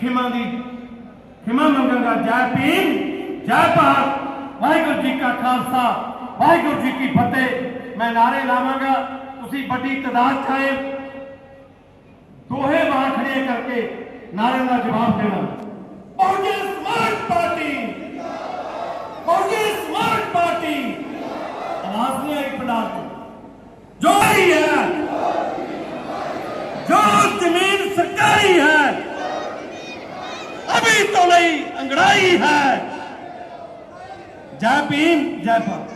ਖਿਮਾ ਦੀ ਖਿਮਾ ਮੰਗਾਂਗਾ ਜੈ ਭੀਮ ਜੈ ਭਾਰਤ ਵਾਹਿਗੁਰੂ ਜੀ ਕਾ ਖਾਲਸਾ ਵਾਹਿਗੁਰੂ ਜੀ ਕੀ ਫਤਿਹ ਮੈਂ ਨਾਰੇ ਲਾਵਾਂਗਾ ਤੁਸੀਂ ਵੱਡੀ ਤਦਾਦ ਚ ਆਏ ਦੋਹੇ ਬਾਹਾਂ ਖੜੀਆਂ ਕਰਕੇ ਨਾਰੇ ਦਾ ਜਵਾਬ ਦੇਣਾ। ਬਹੁਜਨ ਸਮਾਜ ਪਾਰਟੀ। ਬਹੁਜਨ ਸਮਾਜ ਪਾਰਟੀ। ਆਵਾਜ਼ ਨਹੀਂ ਆਈ ਪੰਡਾਲ ਤੋਂ ਜੋਰੀ ਹੈ, ਜੋ ਜ਼ਮੀਨ ਸਰਕਾਰੀ ਹੈ, ਅਭੀ ਤੋਂ ਨਹੀਂ ਅੰਗੜਾਈ ਹੈ। ਜੈ ਭੀਮ, ਜੈ ਭਾਰਤ।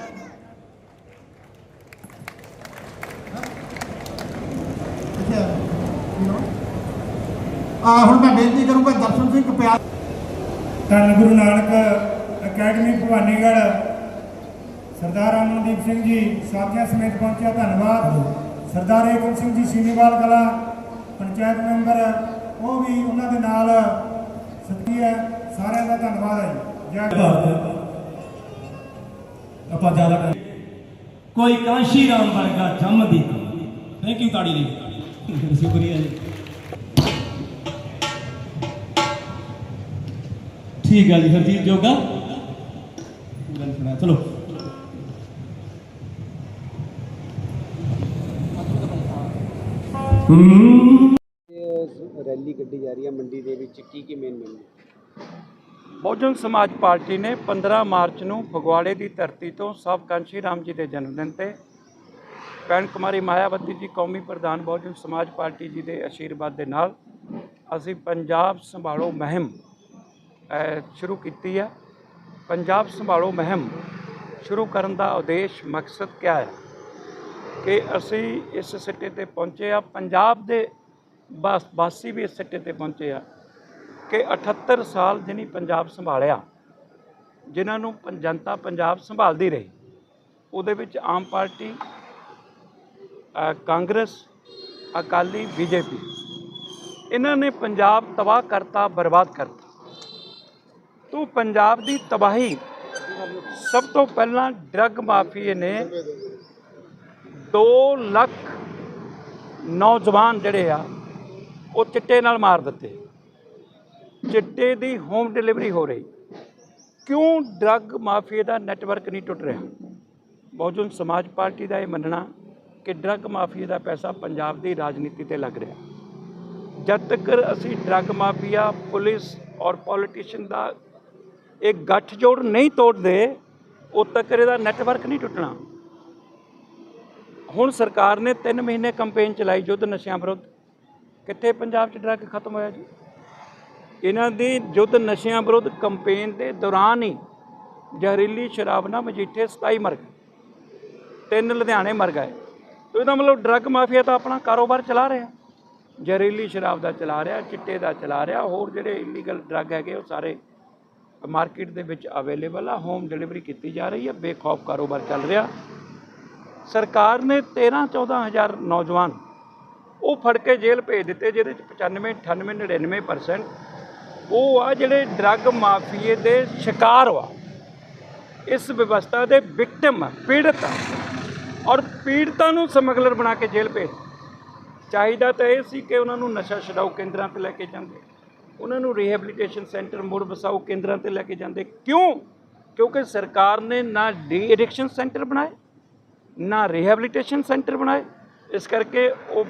ਹੁਣ ਮੈਂ ਬੇਨਤੀ ਕਰੂੰਗਾ ਦਰਸ਼ਨ ਸਿੰਘ ਪਿਆਰ ਧੰਨ ਗੁਰੂ ਨਾਨਕ ਅਕੈਡਮੀ ਭਵਾਨੀਗੜ੍ਹ। ਸਰਦਾਰ ਅਮਨਦੀਪ ਸਿੰਘ ਜੀ ਸਾਥੀਆਂ ਸਮੇਤ ਪਹੁੰਚਿਆ ਧੰਨਵਾਦ। ਸਰਦਾਰ ਏਕਮ ਸਿੰਘ ਜੀ ਸੀਨੀਵਾਲ ਕਲਾ ਪੰਚਾਇਤ ਮੈਂਬਰ ਉਹ ਵੀ ਉਹਨਾਂ ਦੇ ਨਾਲ ਸਤਿ ਹੈ ਸਾਰਿਆਂ ਦਾ ਧੰਨਵਾਦ ਹੈ ਜੀ। ਜੈ ਭਾਰਤ। ਆਪਾਂ ਜ਼ਿਆਦਾ ਕਰ ਕੋਈ ਕਾਂਸ਼ੀ ਰਾਮ ਵਰਗਾ ਜੰਮਦੀ ਥੈਂਕ ਯੂ ਤਾੜੀ ਲਈ। ਸ਼ੁਕਰੀਆ ਜੀ। ਠੀਕ ਹੈ ਜੀ ਹਰਜੀਤ ਜੋਗਾ। ਚਲੋ। ਇਹ ਰੈਲੀ ਕੱਢੀ ਜਾ ਰਹੀ ਹੈ ਮੰਡੀ ਦੇ ਵਿੱਚ ਕੀ ਕੀ main main Bahujan Samaj party ਨੇ 15 ਮਾਰਚ ਨੂੰ ਫਗਵਾੜੇ ਦੀ ਧਰਤੀ ਤੋਂ ਸਾਹਿਬ ਕਾਂਸ਼ੀ ਰਾਮ ਜੀ ਦੇ ਜਨਮ ਦਿਨ ਤੇ ਭੈਣ ਕੁਮਾਰੀ ਮਾਇਆਵਤੀ ਜੀ ਕੌਮੀ ਪ੍ਰਧਾਨ ਬਹੁਜਨ ਸਮਾਜ ਪਾਰਟੀ ਜੀ ਦੇ ਅਸ਼ੀਰਵਾਦ ਦੇ ਨਾਲ ਅਸੀਂ ਪੰਜਾਬ ਸੰਭਾਲੋ ਮੁਹਿੰਮ ਸ਼ੁਰੂ ਕੀਤੀ ਹੈ ਪੰਜਾਬ ਸੰਭਾਲੋ ਮੁਹਿੰਮ ਸ਼ੁਰੂ ਕਰਨ ਦਾ ਉਦੇਸ਼ ਮਕਸਦ ਕਿਆ ਹੈ? ਕਿ ਅਸੀਂ ਇਸ ਸਿੱਟੇ ਤੇ ਪਹੁੰਚੇ ਆ। ਪੰਜਾਬ ਦੇ ਵਾਸ- ਵਾਸੀ ਵੀ ਇਸ ਸਿੱਟੇ ਤੇ ਪਹੁੰਚੇ ਆ ਕਿ 78 ਸਾਲ ਜਿਹਨੀ ਪੰਜਾਬ ਸੰਭਾਲਿਆ, ਜਿਨ੍ਹਾਂ ਨੂੰ ਪੰ- ਜਨਤਾ ਪੰਜਾਬ ਸੰਭਾਲਦੀ ਰਹੀ। ਉਹਦੇ ਵਿੱਚ ਆਮ ਪਾਰਟੀ ਕਾਂਗਰਸ, ਅਕਾਲੀ, ਬੀਜੇਪੀ, ਇਹਨਾਂ ਨੇ ਪੰਜਾਬ ਤਬਾਹ ਕਰਤਾ, ਬਰਬਾਦ ਕਰਤਾ। ਤੋ ਪੰਜਾਬ ਦੀ ਤਬਾਹੀ ਸਭ ਤੋਂ ਪਹਿਲਾਂ ਡਰੱਗ ਮਾਫੀਏ ਨੇ 2 ਲੱਖ ਨੌਜਵਾਨ ਜਿਹੜੇ ਆ, ਉਹ ਚਿੱਟੇ ਨਾਲ ਮਾਰ ਦਿੱਤੇ। ਚਿੱਟੇ ਦੀ ਹੋਮ ਡਿਲੀਵਰੀ ਹੋ ਰਹੀ। ਕਿਉਂ ਡਰੱਗ ਮਾਫੀਏ ਦਾ ਨੈਟਵਰਕ ਨਹੀਂ ਟੁੱਟ ਰਿਹਾ? ਬਹੁਜਨ ਸਮਾਜ ਪਾਰਟੀ ਦਾ ਇਹ ਮੰਨਣਾ ਕਿ ਡਰੱਗ ਮਾਫੀਏ ਦਾ ਪੈਸਾ ਪੰਜਾਬ ਦੀ ਰਾਜਨੀਤੀ ਤੇ ਲੱਗ ਰਿਹਾ। ਜਦ ਤੱਕ ਅਸੀਂ ਡਰੱਗ ਮਾਫੀਆ, ਪੁਲਿਸ ਔਰ ਪੋਲੀਟੀਸ਼ੀਅਨ ਦਾ ਇਹ ਗੱਠਜੋੜ ਨਹੀਂ ਤੋੜਦੇ ਉਦ ਤੱਕ ਇਹਦਾ ਨੈਟਵਰਕ ਨਹੀਂ ਟੁੱਟਣਾ। ਹੁਣ ਸਰਕਾਰ ਨੇ 3 ਮਹੀਨੇ ਕੈਂਪੇਨ ਚਲਾਈ ਯੁੱਧ ਨਸ਼ਿਆਂ ਵਿਰੁੱਧ। ਕਿੱਥੇ ਪੰਜਾਬ 'ਚ ਡਰੱਗ ਖਤਮ ਹੋਇਆ ਜੀ? ਇਹਨਾਂ ਦੀ ਯੁੱਧ ਨਸ਼ਿਆਂ ਵਿਰੁੱਧ ਕੈਂਪੇਨ ਦੇ ਦੌਰਾਨ ਹੀ ਜ਼ਹਿਰੀਲੀ ਸ਼ਰਾਬ ਨਾਲ ਮਜੀਠੇ 27 ਮਰ ਗਏ। ਤਿੰਨ ਲੁਧਿਆਣੇ ਮਰ ਗਏ। ਤੇ ਇਹਦਾ ਮਤਲਬ ਡਰੱਗ ਮਾਫੀਆ ਤਾਂ ਆਪਣਾ ਕਾਰੋਬਾਰ ਚਲਾ ਰਿਹਾ। ਜ਼ਹਿਰੀਲੀ ਸ਼ਰਾਬ ਦਾ ਚਲਾ ਰਿਹਾ, ਚਿੱਟੇ ਦਾ ਚਲਾ ਰਿਹਾ, ਹੋਰ ਜਿਹੜੇ ਇਲੀਗਲ ਡਰੱਗ ਹੈਗੇ ਉਹ ਸਾਰੇ ਮਾਰਕੀਟ ਦੇ ਵਿੱਚ ਅਵੇਲੇਬਲ ਆ, ਹੋਮ ਡਿਲੀਵਰੀ ਕੀਤੀ ਜਾ ਰਹੀ ਹੈ ਬੇਖੌਫ ਕਾਰੋਬਾਰ ਚੱਲ ਰਿਹਾ। ਸਰਕਾਰ ਨੇ 13 14000 ਨੌਜਵਾਨ ਉਹ ਫੜ ਕੇ ਜੇਲ੍ਹ ਭੇਜ ਦਿੱਤੇ, ਜਿਹਦੇ ਚ 95 98 99% ਉਹ ਆ ਜਿਹੜੇ ਡਰੱਗ ਮਾਫੀਏ ਦੇ ਸ਼ਿਕਾਰ ਵਾ। ਇਸ ਵਿਵਸਥਾ ਦੇ ਵਿਕਟਮ ਪੀੜਤ ਔਰ ਪੀੜਤਾਂ ਨੂੰ ਸਮਗਲਰ ਬਣਾ ਕੇ ਜੇਲ੍ਹ ਭੇਜ। ਚਾਹੀਦਾ ਤਾਂ ਇਹ ਸੀ ਕਿ ਉਹਨਾਂ ਨੂੰ ਨਸ਼ਾ ਛਡਾਊ ਕੇਂਦਰਾਂ ਤੇ ਲੈ ਕੇ ਜਾਂਦੇ ਉਹਨਾਂ ਨੂੰ ਰੀਹੈਬਿਲਿਟੇਸ਼ਨ ਸੈਂਟਰ ਮੁੜ ਵਸਾਓ ਕੇਂਦਰਾਂ ਤੇ ਲੈ ਕੇ ਜਾਂਦੇ। ਕਿਉਂ? ਕਿਉਂਕਿ ਸਰਕਾਰ ਨੇ ਨਾ ਡੀ ਐਡਿਕਸ਼ਨ ਸੈਂਟਰ ਬਣਾਏ, ਨਾ ਰੀਹੈਬਿਲਿਟੇਸ਼ਨ ਸੈਂਟਰ ਬਣਾਏ। ਇਸ ਕਰਕੇ ਉਹ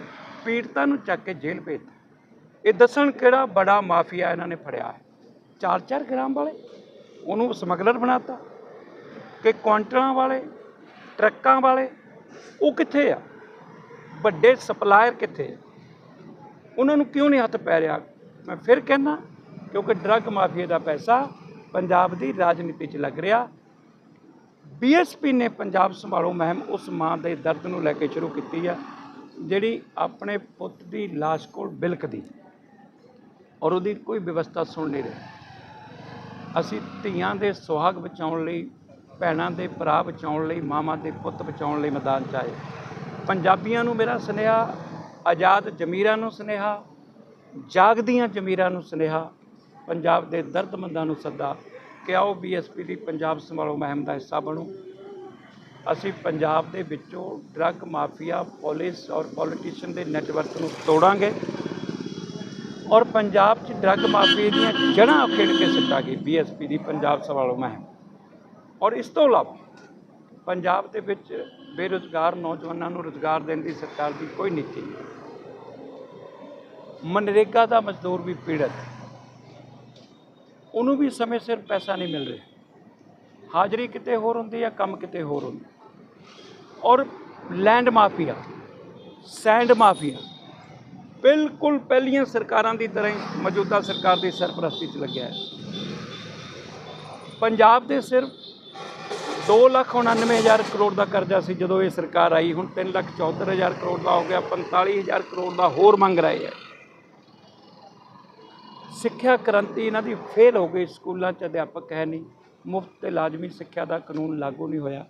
ਪੀੜਤਾਂ ਨੂੰ ਚੱਕ ਕੇ ਜੇਲ੍ਹ ਭੇਜਤਾ। ਇਹ ਦੱਸਣ ਕਿਹੜਾ ਬੜਾ ਮਾਫੀਆ ਇਹਨਾਂ ਨੇ ਫੜਿਆ ਹੈ। 4-4 ਗ੍ਰਾਮ ਵਾਲੇ, ਉਹਨੂੰ ਸਮਗਲਰ ਬਣਾਤਾ। ਕਿ ਕੁਆਂਟਲਾਂ ਵਾਲੇ, ਟਰੱਕਾਂ ਵਾਲੇ, ਉਹ ਕਿੱਥੇ ਆ? ਵੱਡੇ ਸਪਲਾਇਰ ਕਿੱਥੇ ਆ? ਉਹਨਾਂ ਨੂੰ ਕਿਉਂ ਨਹੀਂ ਹੱਥ ਪੈ ਰਿਹਾ? ਮੈਂ ਫਿਰ ਕਹਿਣਾ ਕਿਉਂਕਿ ਡਰੱਗ ਮਾਫੀਆ ਦਾ ਪੈਸਾ ਪੰਜਾਬ ਦੀ ਰਾਜਨੀਤੀ 'ਚ ਲੱਗ ਰਿਹਾ। ਬੀਐਸਪੀ ਨੇ ਪੰਜਾਬ ਸੰਭਾਲੋ ਮੁਹਿੰਮ ਉਸ ਮਾਂ ਦੇ ਦਰਦ ਨੂੰ ਲੈ ਕੇ ਸ਼ੁਰੂ ਕੀਤੀ ਆ, ਜਿਹੜੀ ਆਪਣੇ ਪੁੱਤ ਦੀ ਲਾਸ਼ ਕੋਲ ਬਿਲਕਦੀ। ਔਰ ਉਹਦੀ ਕੋਈ ਵਿਵਸਥਾ ਸੁਣ ਨਹੀਂ ਰਹੀ। ਅਸੀਂ ਧੀਆਂ ਦੇ ਸੁਹਾਗ ਬਚਾਉਣ ਲਈ, ਭੈਣਾਂ ਦੇ ਭਰਾ ਬਚਾਉਣ ਲਈ, ਮਾਵਾਂ ਦੇ ਪੁੱਤ ਬਚਾਉਣ ਲਈ ਮੈਦਾਨ 'ਚ ਆਏ। ਪੰਜਾਬੀਆਂ ਨੂੰ ਮੇਰਾ ਸੁਨੇਹਾ, ਆਜ਼ਾਦ ਜ਼ਮੀਰਾਂ ਨੂੰ ਸੁਨੇਹਾ ਜਾਗਦੀਆਂ ਜ਼ਮੀਰਾਂ ਨੂੰ ਸੁਨੇਹਾ, ਪੰਜਾਬ ਦੇ ਦਰਦਮੰਦਾਂ ਨੂੰ ਸੱਦਾ, ਕਿ ਆਓ ਬੀਐਸਪੀ ਦੀ ਪੰਜਾਬ ਸੰਭਾਲੋ ਮੁਹਿੰਮ ਦਾ ਹਿੱਸਾ ਬਣੋ। ਅਸੀਂ ਪੰਜਾਬ ਦੇ ਵਿੱਚੋਂ ਡਰੱਗ ਮਾਫੀਆ, ਪੁਲਿਸ ਔਰ ਪੋਲੀਟੀਸ਼ੀਅਨ ਦੇ ਨੈਟਵਰਕ ਨੂੰ ਤੋੜਾਂਗੇ ਔਰ ਪੰਜਾਬ 'ਚ ਡਰੱਗ ਮਾਫੀਆ ਦੀਆਂ ਜੜ੍ਹਾਂ ਖੇਡ ਕੇ ਸਿੱਟਾਂਗੇ ਬੀਐਸਪੀ ਦੀ ਪੰਜਾਬ ਸੰਭਾਲੋ ਮੁਹਿੰਮ। ਔਰ ਇਸ ਤੋਂ ਇਲਾਵਾ ਪੰਜਾਬ ਦੇ ਵਿੱਚ ਬੇਰੁਜ਼ਗਾਰ ਨੌਜਵਾਨਾਂ ਨੂੰ ਰੁਜ਼ਗਾਰ ਦੇਣ ਦੀ ਸਰਕਾਰ ਦੀ ਕੋਈ ਨੀਤੀ ਨਹੀਂ। ਮਨਰੇਗਾ ਦਾ ਮਜ਼ਦੂਰ ਵੀ ਪੀੜਤ। ਉਹਨੂੰ ਵੀ ਸਮੇਂ ਸਿਰ ਪੈਸਾ ਨਹੀਂ ਮਿਲ ਰਿਹਾ। ਹਾਜ਼ਰੀ ਕਿਤੇ ਹੋਰ ਹੁੰਦੀ ਹੈ ਕੰਮ ਕਿਤੇ ਹੋਰ ਹੁੰਦਾ। ਔਰ ਲੈਂਡ ਮਾਫੀਆ ਸੈਂਡ ਮਾਫੀਆ ਬਿਲਕੁਲ ਪਹਿਲੀਆਂ ਸਰਕਾਰਾਂ ਦੀ ਤਰ੍ਹਾਂ ਹੀ ਮੌਜੂਦਾ ਸਰਕਾਰ ਦੀ ਸਰਪ੍ਰਸਤੀ 'ਚ ਲੱਗਿਆ ਹੈ। ਪੰਜਾਬ ਦੇ ਸਿਰਫ 2,99,000 ਕਰੋੜ ਦਾ ਕਰਜ਼ਾ ਸੀ ਜਦੋਂ ਇਹ ਸਰਕਾਰ ਆਈ। ਹੁਣ 3,74,000 ਕਰੋੜ ਦਾ ਹੋ ਗਿਆ 45,000 ਕਰੋੜ ਦਾ ਹੋਰ ਮੰਗ ਰਹੇ ਹੈ। ਸਿੱਖਿਆ ਕ੍ਰਾਂਤੀ ਇਹਨਾਂ ਦੀ ਫੇਲ ਹੋ ਗਈ, ਸਕੂਲਾਂ 'ਚ ਅਧਿਆਪਕ ਹੈ ਨਹੀਂ, ਮੁਫਤ ਤੇ ਲਾਜ਼ਮੀ ਸਿੱਖਿਆ ਦਾ ਕਾਨੂੰਨ ਲਾਗੂ ਨਹੀਂ ਹੋਇਆ।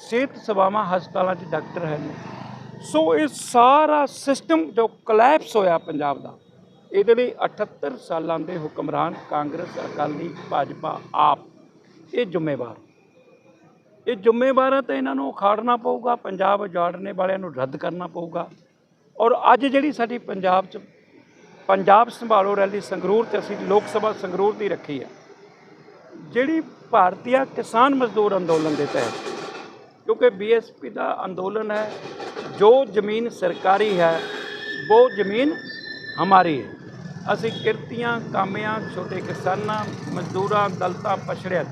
ਸਿਹਤ ਸੇਵਾਵਾਂ ਹਸਪਤਾਲਾਂ 'ਚ ਡਾਕਟਰ ਹੈ ਨਹੀਂ। ਸੋ ਇਹ ਸਾਰਾ ਸਿਸਟਮ ਜੋ ਕਲੈਪਸ ਹੋਇਆ ਪੰਜਾਬ ਦਾ, ਇਹਦੇ ਲਈ 78 ਸਾਲਾਂ ਦੇ ਹੁਕਮਰਾਨ ਕਾਂਗਰਸ, ਅਕਾਲੀ, ਭਾਜਪਾ, ਆਪ, ਇਹ ਜ਼ਿੰਮੇਵਾਰ। ਇਹ ਜ਼ਿੰਮੇਵਾਰ ਤਾਂ ਇਹਨਾਂ ਨੂੰ ਉਖਾੜਨਾ ਪਊਗਾ, ਪੰਜਾਬ ਉਜਾੜਨੇ ਵਾਲਿਆਂ ਨੂੰ ਰੱਦ ਕਰਨਾ ਪਊਗਾ। ਔਰ ਅੱਜ ਜਿਹੜੀ ਸਾਡੀ ਪੰਜਾਬ 'ਚ ਪੰਜਾਬ ਸੰਭਾਲੋ ਰੈਲੀ ਸੰਗਰੂਰ 'ਚ ਅਸੀਂ ਲੋਕ ਸਭਾ ਸੰਗਰੂਰ ਦੀ ਰੱਖੀ ਹੈ। ਜਿਹੜੀ ਭਾਰਤੀਆ ਕਿਸਾਨ ਮਜ਼ਦੂਰ ਅੰਦੋਲਨ ਦੇ ਤਹਿਤ, ਕਿਉਂਕਿ ਬੀਐਸਪੀ ਦਾ ਅੰਦੋਲਨ ਹੈ, ਜੋ ਜ਼ਮੀਨ ਸਰਕਾਰੀ ਹੈ, ਉਹ ਜ਼ਮੀਨ ਹਮਾਰੀ ਹੈ। ਅਸੀਂ ਕਿਰਤੀਆਂ, ਕਾਮਿਆਂ, ਛੋਟੇ ਕਿਸਾਨਾਂ, ਮਜ਼ਦੂਰਾਂ, ਦਲਤਾਂ ਪਛੜਿਆ।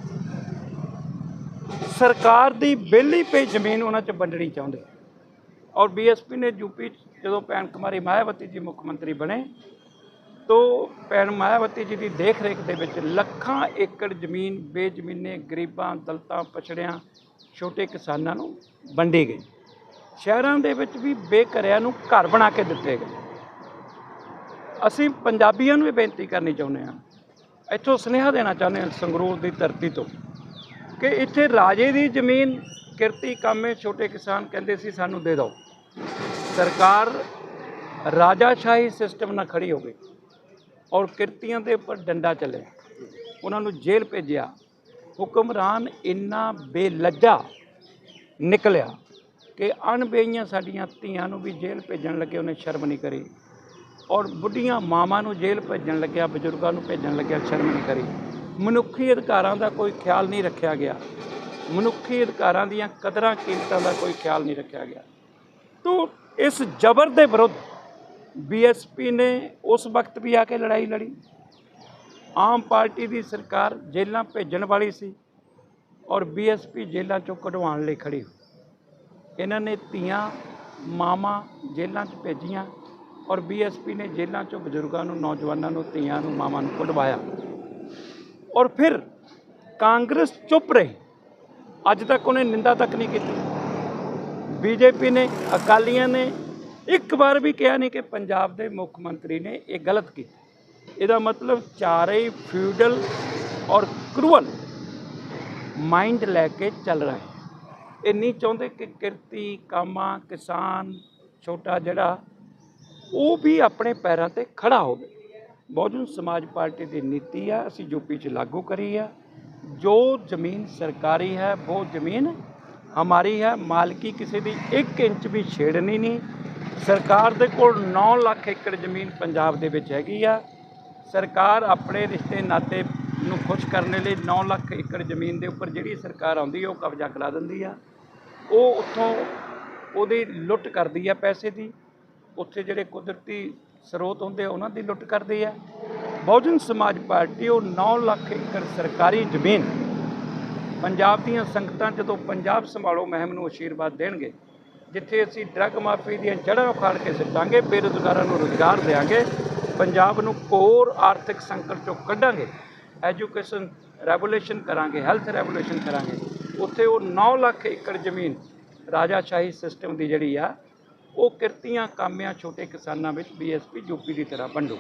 ਸਰਕਾਰ ਦੀ ਵਿਹਲੀ ਪਈ ਜ਼ਮੀਨ ਉਹਨਾਂ 'ਚ ਵੰਡਣੀ ਚਾਹੁੰਦੇ। ਔਰ ਬੀਐਸਪੀ ਨੇ ਯੂਪੀ 'ਚ ਜਦੋਂ ਭੈਣ ਕੁਮਾਰੀ ਮਾਇਆਵਤੀ ਜੀ ਮੁੱਖ ਮੰਤਰੀ ਬਣੇ ਤੋਂ ਭੈਣ ਮਾਇਆਵਤੀ ਜੀ ਦੀ ਦੇਖ ਰੇਖ ਦੇ ਵਿੱਚ ਲੱਖਾਂ ਏਕੜ ਜ਼ਮੀਨ, ਬੇਜ਼ਮੀਨੇ ਗਰੀਬਾਂ, ਦਲਤਾਂ, ਪਛੜਿਆਂ, ਛੋਟੇ ਕਿਸਾਨਾਂ ਨੂੰ ਵੰਡੀ ਗਈ। ਸ਼ਹਿਰਾਂ ਦੇ ਵਿੱਚ ਵੀ ਬੇਘਰਿਆਂ ਨੂੰ ਘਰ ਬਣਾ ਕੇ ਦਿੱਤੇ ਗਏ। ਅਸੀਂ ਪੰਜਾਬੀਆਂ ਨੂੰ ਵੀ ਬੇਨਤੀ ਕਰਨੀ ਚਾਹੁੰਦੇ ਹਾਂ। ਇੱਥੋਂ ਸੁਨੇਹਾ ਦੇਣਾ ਚਾਹੁੰਦੇ ਹਾਂ ਸੰਗਰੂਰ ਦੀ ਧਰਤੀ ਤੋਂ ਕਿ ਇੱਥੇ ਰਾਜੇ ਦੀ ਜ਼ਮੀਨ, ਕਿਰਤੀ ਕਾਮੇ ਛੋਟੇ ਕਿਸਾਨ ਕਹਿੰਦੇ ਸੀ, ਸਾਨੂੰ ਦੇ ਦਿਓ। ਸਰਕਾਰ ਰਾਜਾਸ਼ਾਹੀ ਸਿਸਟਮ ਨਾਲ ਖੜੀ ਹੋ ਗਈ। ਔਰ ਕਿਰਤੀਆਂ ਦੇ ਉੱਪਰ ਡੰਡਾ ਚੱਲਿਆ। ਉਹਨਾਂ ਨੂੰ ਜੇਲ੍ਹ ਭੇਜਿਆ। ਹੁਕਮਰਾਨ ਇੰਨਾ ਬੇਲੱਜਾ ਨਿਕਲਿਆ ਕਿ ਅਣਬੇਈਆਂ ਸਾਡੀਆਂ ਧੀਆਂ ਨੂੰ ਵੀ ਜੇਲ੍ਹ ਭੇਜਣ ਲੱਗੇ, ਉਹਨੇ ਸ਼ਰਮ ਨਹੀਂ ਕਰੀ। ਔਰ ਬੁੱਢੀਆਂ ਮਾਵਾਂ ਨੂੰ ਜੇਲ੍ਹ ਭੇਜਣ ਲੱਗਿਆ, ਬਜ਼ੁਰਗਾਂ ਨੂੰ ਭੇਜਣ ਲੱਗਿਆ, ਸ਼ਰਮ ਨਹੀਂ ਕਰੀ। ਮਨੁੱਖੀ ਅਧਿਕਾਰਾਂ ਦਾ ਕੋਈ ਖਿਆਲ ਨਹੀਂ ਰੱਖਿਆ ਗਿਆ। ਮਨੁੱਖੀ ਅਧਿਕਾਰਾਂ ਦੀਆਂ ਕਦਰਾਂ ਕੀਮਤਾਂ ਦਾ ਕੋਈ ਖਿਆਲ ਨਹੀਂ ਰੱਖਿਆ ਗਿਆ। ਤੋ ਇਸ ਜ਼ਬਰ ਦੇ ਵਿਰੁੱਧ ਬੀਐਸਪੀ ਨੇ ਉਸ ਵਕਤ ਵੀ ਆ ਕੇ ਲੜਾਈ ਲੜੀ। ਆਮ ਪਾਰਟੀ ਦੀ ਸਰਕਾਰ ਜੇਲ੍ਹਾਂ ਭੇਜਣ ਵਾਲੀ ਸੀ ਔਰ ਬੀਐਸਪੀ ਜੇਲ੍ਹਾਂ ਚੋਂ ਕਢਵਾਉਣ ਲਈ ਖੜੀ ਹੋਈ। ਇਹਨਾਂ ਨੇ ਧੀਆਂ, ਮਾਵਾਂ ਜੇਲ੍ਹਾਂ 'ਚ ਭੇਜੀਆਂ ਔਰ ਬੀਐਸਪੀ ਨੇ ਜੇਲ੍ਹਾਂ 'ਚੋਂ ਬਜ਼ੁਰਗਾਂ ਨੂੰ, ਨੌਜਵਾਨਾਂ ਨੂੰ, ਧੀਆਂ ਨੂੰ, ਮਾਵਾਂ ਨੂੰ ਕਢਵਾਇਆ। ਔਰ ਫਿਰ ਕਾਂਗਰਸ ਚੁੱਪ ਰਹੀ। ਅੱਜ ਤੱਕ ਉਹਨੇ ਨਿੰਦਾ ਤੱਕ ਨਹੀਂ ਕੀਤੀ। ਬੀਜੇਪੀ ਨੇ, ਅਕਾਲੀਆਂ ਨੇ ਇੱਕ ਵਾਰ ਵੀ ਕਿਹਾ ਨਹੀਂ ਕਿ ਪੰਜਾਬ ਦੇ ਮੁੱਖ ਮੰਤਰੀ ਨੇ ਇਹ ਗਲਤ ਕੀਤਾ। ਇਹਦਾ ਮਤਲਬ ਚਾਰੇ ਹੀ ਫਿਊਡਲ ਔਰ ਕਰੂਅਲ ਮਾਈਂਡ ਲੈ ਕੇ ਚੱਲ ਰਹੇ ਇਹ ਨਹੀਂ ਚਾਹੁੰਦੇ ਕਿ ਕਿਰਤੀ, ਕਾਮਾ, ਕਿਸਾਨ, ਛੋਟਾ ਜਿਹੜਾ ਉਹ ਵੀ ਆਪਣੇ ਪੈਰਾਂ ਤੇ ਖੜਾ ਹੋਵੇ। ਬਹੁਜਨ ਸਮਾਜ ਪਾਰਟੀ ਦੀ ਨੀਤੀ ਆ, ਅਸੀਂ ਯੂਪੀ 'ਚ ਲਾਗੂ ਕਰੀ ਆ। ਜੋ ਜ਼ਮੀਨ ਸਰਕਾਰੀ ਹੈ ਉਹ ਜ਼ਮੀਨ ਹਮਾਰੀ ਹੈ, ਮਾਲਕੀ ਕਿਸੇ ਦੀ 1 ਇੰਚ ਵੀ ਛੇੜਨੀ ਨਹੀਂ। ਸਰਕਾਰ ਦੇ ਕੋਲ 9 ਲੱਖ ਏਕੜ ਜ਼ਮੀਨ ਪੰਜਾਬ ਦੇ ਵਿੱਚ ਹੈਗੀ ਆ। ਸਰਕਾਰ ਆਪਣੇ ਰਿਸ਼ਤੇ ਨਾਤੇ ਨੂੰ ਖੁਸ਼ ਕਰਨ ਲਈ 9 ਲੱਖ ਏਕੜ ਜ਼ਮੀਨ ਦੇ ਉੱਪਰ ਜਿਹੜੀ ਸਰਕਾਰ ਆਉਂਦੀ ਹੈ ਉਹ ਕਬਜ਼ਾ ਕਰਾ ਦਿੰਦੀ ਆ। ਉਹ ਉੱਥੋਂ ਉਹਦੀ ਲੁੱਟ ਕਰਦੀ ਆ ਪੈਸੇ ਦੀ। ਉੱਥੇ ਜਿਹੜੇ ਕੁਦਰਤੀ ਸਰੋਤ ਹੁੰਦੇ ਆ, ਉਹਨਾਂ ਦੀ ਲੁੱਟ ਕਰਦੀ ਆ। ਬਹੁਜਨ ਸਮਾਜ ਪਾਰਟੀ ਉਹ 9 ਲੱਖ ਏਕੜ ਸਰਕਾਰੀ ਜ਼ਮੀਨ ਪੰਜਾਬ ਦੀਆਂ ਸੰਗਤਾਂ ਜਦੋਂ ਪੰਜਾਬ ਸੰਭਾਲੋ ਮੁਹਿੰਮ ਨੂੰ ਆਸ਼ੀਰਵਾਦ ਦੇਣਗੇ ਜਿੱਥੇ ਅਸੀਂ ਡਰੱਗ ਮਾਫੀ ਦੀਆਂ ਜੜ੍ਹਾਂ ਉਖਾੜ ਕੇ ਸਿੱਟਾਂਗੇ, ਬੇਰੁਜ਼ਗਾਰਾਂ ਨੂੰ ਰੁਜ਼ਗਾਰ ਦੇਵਾਂਗੇ ਪੰਜਾਬ ਨੂੰ ਕੋਰ ਆਰਥਿਕ ਸੰਕਟ ਚੋਂ ਕੱਢਾਂਗੇ, ਐਜੂਕੇਸ਼ਨ ਰੈਗੂਲੇਸ਼ਨ ਕਰਾਂਗੇ, ਹੈਲਥ ਰੈਗੂਲੇਸ਼ਨ ਕਰਾਂਗੇ, ਉੱਥੇ ਉਹ 9 ਲੱਖ ਏਕੜ ਜ਼ਮੀਨ ਰਾਜਾਸ਼ਾਹੀ ਸਿਸਟਮ ਦੀ ਜਿਹੜੀ ਆ, ਉਹ ਕਿਰਤੀਆਂ ਕਾਮਿਆਂ ਛੋਟੇ ਕਿਸਾਨਾਂ ਵਿੱਚ ਬੀਐਸਪੀ, ਯੂਪੀ ਦੀ ਤਰ੍ਹਾਂ ਵੰਡੂ।